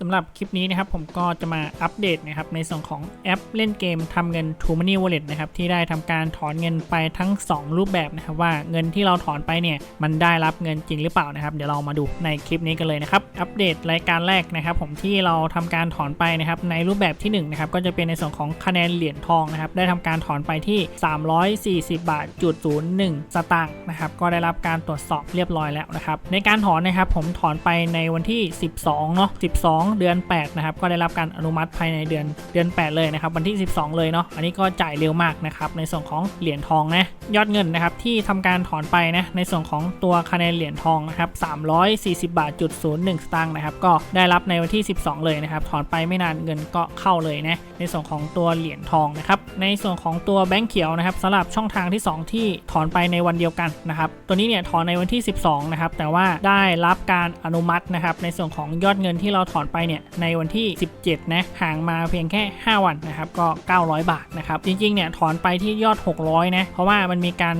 สำหรับคลิปนี้นะครับผมก็จะมาอัปเดตนะครับในส่วนของแอปเล่นเกมทำเงิน t o Money Wallet นะครับที่ได้ทำการถอนเงินไปทั้ง 2 รูปแบบนะครับว่าเงินที่เราถอนไปเนี่ยมันได้รับเงินจริงหรือเปล่านะครับเดี๋ยวเรามาดูในคลิปนี้กันเลยนะครับอัปเดตรายการแรกนะครับผมที่เราทำการถอนไปนะครับในรูปแบบที่1นะครับก็จะเป็นในส่วนของคะแนนเหรียญทองนะครับได้ทำการถอนไปที่ 340 บาทจุด01สตางค์นะครับก็ได้รับการตรวจสอบเรียบร้อยแล้วนะครับในการถอนนะครับผมถอนไปในวันที่ 12เนาะ12เดือน 8 นะครับ ก็ได้รับการอนุมัติภายในเดือนเดือน 8 เลยนะครับ วันที่ 12 เลยเนาะ อันนี้ก็จ่ายเร็วมากนะครับ ในส่วนของเหรียญทองนะ ยอดเงินนะครับที่ทำการถอนไปนะ ในส่วนของตัวคะแนนเหรียญทองนะครับ340 บาทจุด01 สตางค์นะครับ ก็ได้รับในวันที่ 12 เลยนะครับ ถอนไปไม่นานเงินก็เข้าเลยนะ ในส่วนของตัวเหรียญทองนะครับ ในส่วนของตัวแบงก์เขียวนะครับสำหรับช่องทางที่ 2 ที่ถอนไปในวันเดียวกันนะครับ ตัวนี้เนี่ยถอนในวันที่ 12 นะครับ แต่ว่าได้รับการอนุมัตินะครับ ในส่วนของยอดเงินที่เราถอนไปเนี่ยในวันที่ 17 นะห่างมาเพียงแค่ 5 วันนะครับก็ 900 บาทนะครับจริงๆเนี่ยถอนไปที่ยอด 600 นะเพราะว่ามันมีการ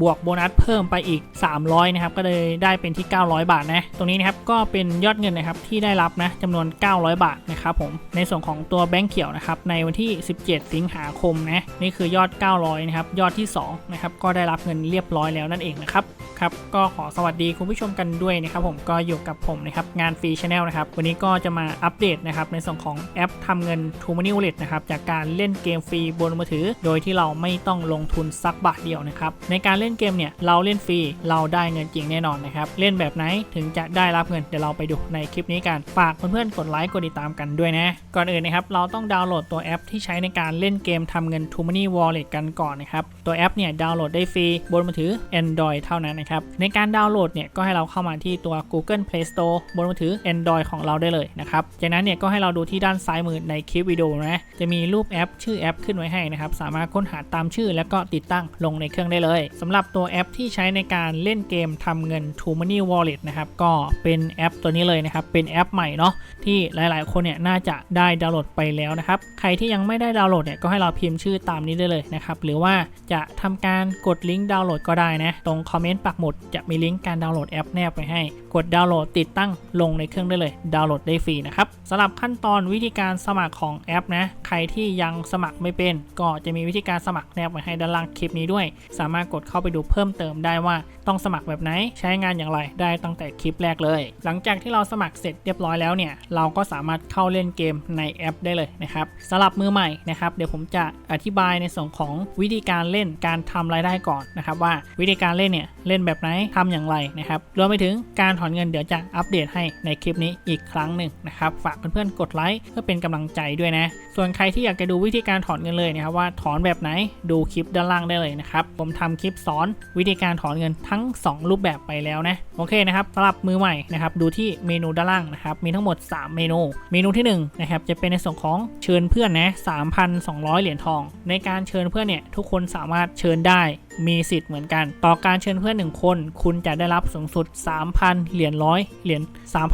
บวกโบนัสเพิ่มไปอีก 300 นะครับก็เลยได้เป็นที่ 900 บาทนะตรงนี้นะครับก็เป็นยอดเงินนะครับที่ได้รับนะจำนวน 900 บาทนะครับผมในส่วนของตัวแบงก์เขียวนะครับในวันที่ 17 สิงหาคมนะนี่คือยอด 900 นะครับยอดที่2นะครับก็ได้รับเงินเรียบร้อยแล้วนั่นเองนะครับครับก็ขอสวัสดีคุณผู้ชมกันด้วยนะครับผมก็อยู่กับผมนะครับงานฟรีชาแนลนะครับวันนี้ก็จะมาอัปเดตนะครับในส่วนของแอปทำเงิน t o Money Wallet นะครับจากการเล่นเกมฟรีบนมือถือ โดยที่เราไม่ต้องลงทุนสักบาทเดียวนะครับในการเล่นเกมเนี่ยเราเล่นฟรีเราได้เงินจริงแน่นอนนะครับเล่นแบบไหนถึงจะได้รับเงินเดี๋ยวเราไปดูในคลิปนี้กันฝากเพื่อนๆกดไลค์กดติดตามกันด้วยนะก่อนอื่นนะครับเราต้องดาวน์โหลดตัวแอปที่ใช้ในการเล่นเกมทำเงิน t o Money Wallet กันก่อนนะครับตัวแอปเนี่ยดาวน์โหลดได้ฟรีบนมือถือ Android เท่านั้นนะครับในการดาวน์โหลดเนี่ยก็ให้เราเข้ามาที่ตัว Google Play Store บนมือถือ Android ของเราได้เลยนะครับ จากนั้นเนี่ยก็ให้เราดูที่ด้านซ้ายมือในคลิปวิดีโอนะ จะมีรูปแอป ชื่อแอปขึ้นไว้ให้นะครับ สามารถค้นหาตามชื่อ แล้วก็ติดตั้งลงในเครื่องได้เลยสำหรับตัวแอปที่ใช้ในการเล่นเกมทำเงิน t o Money Wallet นะครับ ก็เป็นแอปตัวนี้เลยนะครับ เป็นแอปใหม่เนาะ ที่หลาย ๆ คนเนี่ยน่าจะได้ดาวน์โหลดไปแล้วนะครับ ใครที่ยังไม่ได้ดาวน์โหลดเนี่ยก็ให้เราพิมพ์ชื่อตามนี้ได้เลยนะครับ หรือว่าจะทำการกดลิงก์ดาวน์โหลดก็ได้นะ ตรงคอมเมนต์ปักหมุดจะมีลิงก์การดาวน์โหลดแอปแนบไว้ให้ กดดาวน์โหลดติดตั้งลงในเครื่องได้เลย ดาวน์โหลดได้ฟรีนะครับสำหรับขั้นตอนวิธีการสมัครของแอปนะใครที่ยังสมัครไม่เป็น ก็จะมีวิธีการสมัครแนบไว้ให้ด้านล่างคลิปนี้ด้วย สามารถกดเข้าไปดูเพิ่มเติมได้ว่าต้องสมัครแบบไหนใช้งานอย่างไรได้ตั้งแต่คลิปแรกเลย หลังจากที่เราสมัครเสร็จเรียบร้อยแล้วเนี่ยเราก็สามารถเข้าเล่นเกมในแอปได้เลยนะครับสำหรับมือใหม่นะครับเดี๋ยวผมจะอธิบายในส่วนของวิธีการเล่นการทำรายได้ก่อนนะครับว่าวิธีการเล่นเนี่ยเล่นแบบไหนทำอย่างไรนะครับรวมไปถึงการถอนเงินเดี๋ยวจะอัปเดตให้ในคลิปนี้อีกครั้งหนึ่งนะครับฝากเพื่อนๆกดไลค์เพื่อเป็นกำลังใจด้วยนะ ส่วนใครที่อยากจะดูวิธีการถอนเงินเลยนะครับว่าถอนแบบไหนดูคลิปด้านล่างได้เลยนะครับผมทำคลิปสอนวิธีการถอนเงินทั้ง 2 รูปแบบไปแล้วนะโอเคนะครับสำหรับมือใหม่นะครับดูที่เมนูด้านล่างนะครับมีทั้งหมด 3 เมนู เมนูที่1นะครับจะเป็นในส่วนของเชิญเพื่อนนะ3,200 เหรียญทอง ในการเชิญเพื่อนเนี่ยทุกคนสามารถเชิญได้มีสิทธิ์เหมือนกัน ต่อการเชิญเพื่อน 1 คน คุณจะได้รับสูงสุด 3,000 เหรียญร้อยเหรียญ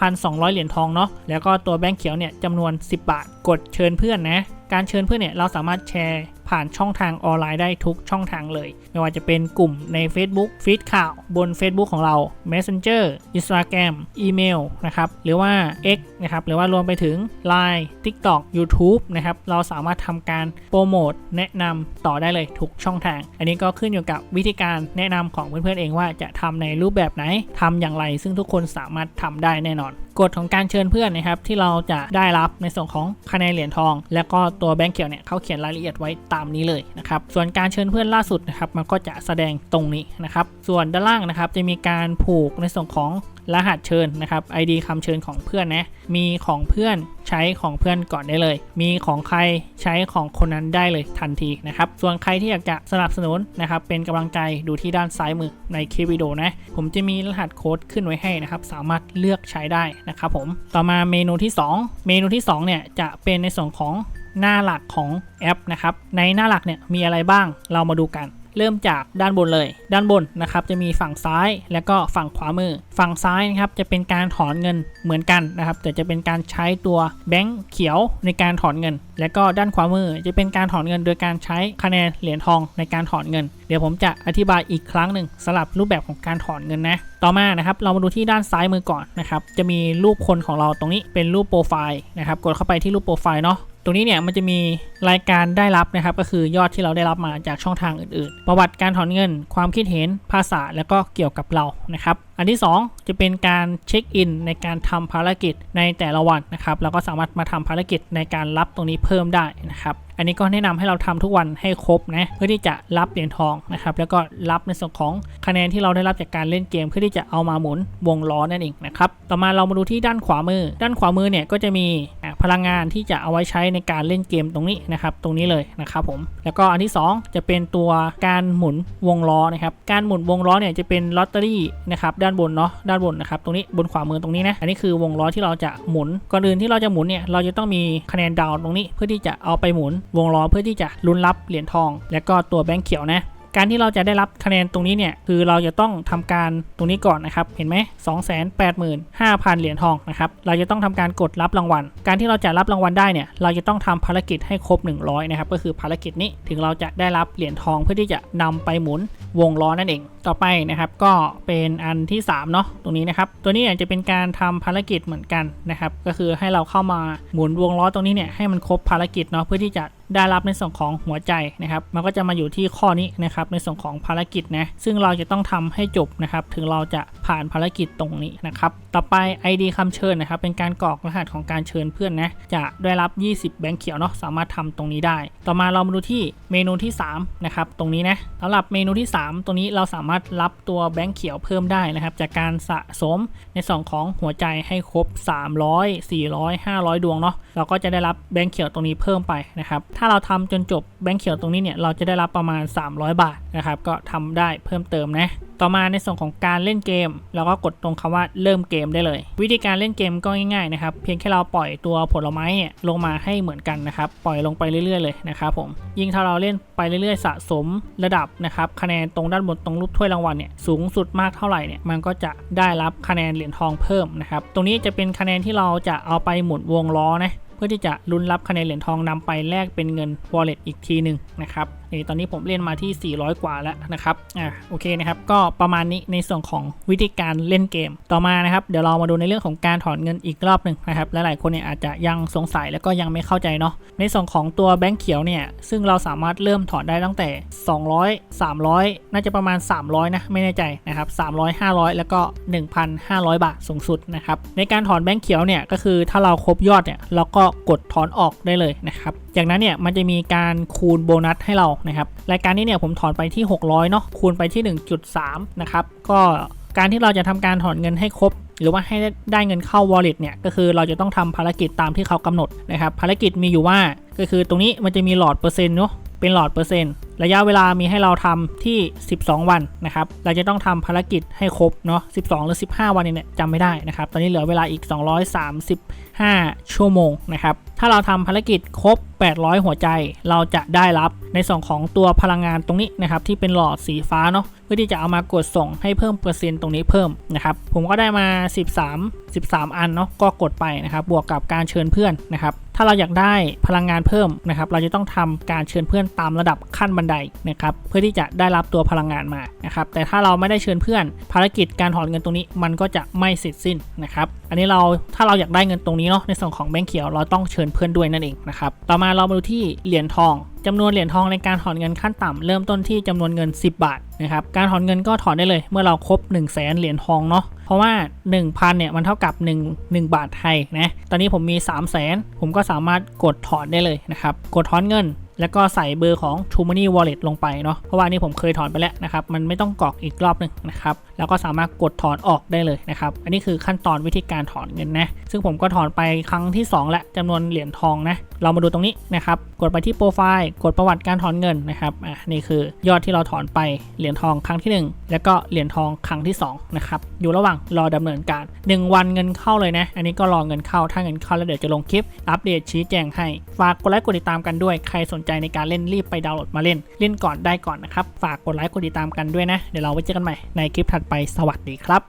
3,200 เหรียญทองเนาะแล้วก็ตัวแบงค์เขียวเนี่ยจำนวน 10 บาท กดเชิญเพื่อนนะการเชิญเพื่อนเนี่ยเราสามารถแชร์ ผ่านช่องทางออนไลน์ได้ทุกช่องทางเลย ไม่ว่าจะเป็นกลุ่มใน Facebook ฟีดข่าว บน Facebook ของเรา Messenger Instagram อีเมลนะครับหรือว่า X นะครับหรือว่ารวมไปถึง Line TikTok YouTube นะครับเราสามารถทำการโปรโมทแนะนำต่อได้เลยทุกช่องทาง อันนี้ก็ขึ้นอยู่กับวิธีการแนะนำของเพื่อนๆเองว่าจะทำในรูปแบบไหนทำอย่างไร ซึ่งทุกคนสามารถทำได้แน่นอน กฎของการเชิญเพื่อนนะครับที่เราจะได้รับในส่วนของคะแนนเหรียญทอง และก็ตัวแบงค์เขียวเนี่ยเขาเขียนรายละเอียดไว้ตามนี้เลยนะครับส่วนการเชิญเพื่อนล่าสุดนะครับมันก็จะแสดงตรงนี้นะครับส่วนด้านล่างนะครับจะมีการผูกในส่วนของ รหัสเชิญนะครับ ID คำเชิญของเพื่อนนะ มีของเพื่อนใช้ของเพื่อนก่อนได้เลย มีของใครใช้ของคนนั้นได้เลยทันทีนะครับ ส่วนใครที่อยากจะสนับสนุนนะครับ เป็นกำลังใจดูที่ด้านซ้ายมือในคลิปวิดีโอนะ ผมจะมีรหัสโค้ดขึ้นไว้ให้นะครับ สามารถเลือกใช้ได้นะครับผม ต่อมาเมนูที่ 2 เมนูที่2เนี่ยจะเป็นในส่วนของหน้าหลักของแอปนะครับ ในหน้าหลักเนี่ยมีอะไรบ้าง เรามาดูกัน เริ่มจากด้านบนเลย ด้านบนนะครับจะมีฝั่งซ้ายแล้วก็ฝั่งขวามือ ฝั่งซ้ายนะครับจะเป็นการถอนเงินเหมือนกันนะครับ แต่จะเป็นการใช้ตัวแบงค์เขียวในการถอนเงิน แล้วก็ด้านขวามือจะเป็นการถอนเงิน โดยการใช้คะแนนเหรียญทองในการถอนเงิน เดี๋ยวผมจะอธิบายอีกครั้งหนึ่งสลับรูปแบบของการถอนเงินนะต่อมานะครับเรามาดูที่ด้านซ้ายมือก่อนนะครับจะมีรูปคนของเราตรงนี้เป็นรูปโปรไฟล์นะครับกดเข้าไปที่รูปโปรไฟล์เนาะ ตรงนี้เนี่ยมันจะมีรายการได้รับนะครับ ก็คือยอดที่เราได้รับมาจากช่องทางอื่นๆ ประวัติการถอนเงิน ความคิดเห็นภาษาแล้วก็เกี่ยวกับเรานะครับ อันที่ 2 จะเป็นการเช็คอินในการทำภารกิจในแต่ละวันนะครับเราก็สามารถมาทำภารกิจในการรับตรงนี้เพิ่มได้นะครับอันนี้ก็แนะนำให้เราทำทุกวันให้ครบนะเพื่อที่จะรับเหรียญทองนะครับแล้วก็รับในส่วนของคะแนนที่เราได้รับจากการเล่นเกม เพื่อที่จะเอามาหมุนวงล้อนั่นเองนะครับต่อมาเรามาดูที่ด้านขวามือ ด้านขวามือเนี่ยก็จะมี ลังงานที่จะเอาไว้ใช้ในการเล่นเกมตรงนี้นะครับ ตรงนี้เลยนะครับผม แล้วก็อันที่ 2 จะเป็นตัวการหมุนวงล้อนะครับ การหมุนวงล้อเนี่ยจะเป็นลอตเตอรี่นะครับด้านบนเนาะด้านบนนะครับตรงนี้บนขวามือตรงนี้นะอันนี้คือวงล้อที่เราจะหมุนก่อนอื่นที่เราจะหมุนเนี่ยเราจะต้องมีคะแนนดาวน์ตรงนี้ เพื่อที่จะเอาไปหมุนวงล้อเพื่อที่จะลุ้นรับเหรียญทอง และก็ตัวแบงค์เขียวนะ การที่เราจะได้รับคะแนนตรงนี้เนี่ยคือเราจะต้องทำการตรงนี้ก่อนนะครับเห็นไหม2 8 5 0 0 0เหรียญทองนะครับเราจะต้องทำการกดรับรางวัล การที่เราจะรับรางวัลได้เนี่ยเราจะต้องทำภารกิจให้ครบ 100นะครับก็คือภารกิจนี้ถึงเราจะได้รับเหรียญทองเพื่อที่จะนำไปหมุนวงล้อนั่นเอง ต่อไปนะครับก็เป็นอันที่3เนาะตรงนี้นะครับตัวนี้เนี่ยจะเป็นการทำภารกิจเหมือนกันนะครับก็คือให้เราเข้ามาหมุนวงล้อตรงนี้เนี่ยให้มันครบภารกิจเนาะเพื่อที่จะ ได้รับในส่วนของหัวใจนะครับ มันก็จะมาอยู่ที่ข้อนี้นะครับในส่วนของภารกิจนะซึ่งเราจะต้องทำให้จบนะครับ ถึงเราจะผ่านภารกิจตรงนี้นะครับ ต่อไป ID คำเชิญนะครับ เป็นการกรอกรหัสของการเชิญเพื่อนนะจะได้รับ 20 แบงค์เขียวเนาะสามารถทำตรงนี้ได้ ต่อมาเรามาดูที่เมนูที่3นะครับตรงนี้นะสำหรับเมนูที่ 3 ตรงนี้เราสามารถรับตัวแบงค์เขียวเพิ่มได้นะครับ จากการสะสมในส่วนของหัวใจให้ครบ 300 400 500 ดวงเนาะเราก็จะได้รับแบงค์เขียวตรงนี้เพิ่มไปนะครับถ้าเราทำจนจบแบงค์เขียวตรงนี้เนี่ยเราจะได้รับประมาณ 300 บาทนะครับก็ทำได้เพิ่มเติมนะต่อมาในส่วนของการเล่นเกม เราก็กดตรงคำว่าเริ่มเกมได้เลย วิธีการเล่นเกมก็ง่ายๆนะครับเพียงแค่เราปล่อยตัวผลไม้เนี่ยลงมาให้เหมือนกันนะครับปล่อยลงไปเรื่อยๆเลยนะครับผมยิ่งถ้าเราเล่นไปเรื่อยๆ สะสมระดับนะครับคะแนนตรงด้านบนตรงรูปถ้วยรางวัลเนี่ยสูงสุดมากเท่าไหร่เนี่ยมันก็จะได้รับคะแนนเหรียญทองเพิ่มนะครับตรงนี้จะเป็นคะแนนที่เราจะเอาไปหมุนวงล้อนะ เพื่อที่จะลุ้นรับคะแนนเหรียญทองนำไปแลกเป็นเงิน wallet อีกทีหนึ่งนะครับนี่ตอนนี้ผมเล่นมาที่ 400 กว่าแล้วนะครับอ่าโอเคนะครับก็ประมาณนี้ในส่วนของวิธีการเล่นเกม ต่อมานะครับเดี๋ยวเรามาดูในเรื่องของการถอนเงินอีกรอบหนึ่งนะครับหลายๆคนเนี่ยอาจจะยังสงสัยแล้วก็ยังไม่เข้าใจเนาะในส่วนของตัวแบงค์เขียวเนี่ยซึ่งเราสามารถเริ่มถอนได้ตั้งแต่ 200 300 น่าจะประมาณ 300 นะ ไม่แน่ใจนะครับ300 500 แล้วก็ 1,500 บาทสูงสุดนะครับในการถอนแบงค์เขียวเนี่ยก็คือถ้าเราครบยอดเนี่ยเราก็กดถอนออกได้เลยนะครับจากนั้นเนี่ยมันจะมีการคูณโบนัสให้เรานะครับรายการนี้เนี่ยผมถอนไปที่ 600เนาะคูณไปที่ 1.3 นะครับ ก็การที่เราจะทำการถอนเงินให้ครบ หรือว่าให้ได้เงินเข้า wallet เนี่ยก็คือเราจะต้องทำภารกิจตามที่เขากำหนดนะครับภารกิจมีอยู่ว่าก็คือตรงนี้มันจะมีหลอดเปอร์เซ็นต์เนาะ เป็นหลอดเปอร์เซ็นต์ระยะเวลามีให้เราทำที่ 12 วันนะครับ เราจะต้องทำภารกิจให้ครบเนาะ 12 หรือ 15 วันเนี่ยจำไม่ได้นะครับ ตอนนี้เหลือเวลาอีก 235 ชั่วโมงนะครับ ถ้าเราทำภารกิจครบ 800 หัวใจ เราจะได้รับในส่วนของตัวพลังงานตรงนี้นะครับ ที่เป็นหลอดสีฟ้าเนาะ เพื่อที่จะเอามากดส่งให้เพิ่มเปอร์เซ็นต์ตรงนี้เพิ่มนะครับ ผมก็ได้มา 13 13 อันเนาะ ก็กดไปนะครับ บวกกับการเชิญเพื่อนนะครับ ถ้าเราอยากได้พลังงานเพิ่มนะครับ เราจะต้องทำการเชิญเพื่อนตามระดับขั้นบันไดนะครับ เพื่อที่จะได้รับตัวพลังงานมานะครับ แต่ถ้าเราไม่ได้เชิญเพื่อน ภารกิจการถอนเงินตรงนี้มันก็จะไม่เสร็จสิ้นนะครับ อันนี้เราถ้าเราอยากได้เงินตรงนี้เนาะ ในส่วนของแบงค์เขียวเราต้องเชิญเพื่อนด้วยนั่นเองนะครับ ต่อมาเรามาดูที่เหรียญทองจำนวนเหรียญทองในการถอนเงินขั้นต่ำเริ่มต้นที่จำนวนเงิน 10 บาทนะครับ การถอนเงินก็ถอนได้เลย เมื่อเราครบ 1 0 0 0 0แสนเหรียญทองเนาะ เพราะว่า 1,000เนี่ยมันเท่ากับ 1 1 บาทไทยนะ ตอนนี้ผมมี 3 0 0แสนผมก็สามารถกดถอนได้เลยนะครับ กดถอนเงิน แล้วก็ใส่เบอร์ของ True Money Wallet ลงไปเนาะ เพราะว่านี่ผมเคยถอนไปแล้วนะครับ มันไม่ต้องกรอกอีกรอบหนึ่งนะครับ แล้วก็สามารถกดถอนออกได้เลยนะครับ อันนี้คือขั้นตอนวิธีการถอนเงินนะ ซึ่งผมก็ถอนไปครั้งที่ 2 และจำนวนเหรียญทองนะเรามาดูตรงนี้นะครับ กดไปที่โปรไฟล์ กดประวัติการถอนเงินนะครับ อะนี่คือยอดที่เราถอนไปเหรียญทองครั้งที่ 1 แล้วก็เหรียญทองครั้งที่2นะครับ อยู่ระหว่างรอดำเนินการ 1 วันเงินเข้าเลยนะ อันนี้ก็รอเงินเข้า ถ้าเงินเข้าแล้วเดี๋ยวจะลงคลิป อัปเดตชี้แจงให้ ฝากกดไลค์กดติดตามกันด้วย ใครสนใจในการเล่นรีบไปดาวน์โหลดมาเล่น เล่นก่อนได้ก่อนนะครับ ฝากกดไลค์กดติดตามกันด้วยนะ เดี๋ยวเราไว้เจอกันใหม่ในคลิปถัดไป สวัสดีครับ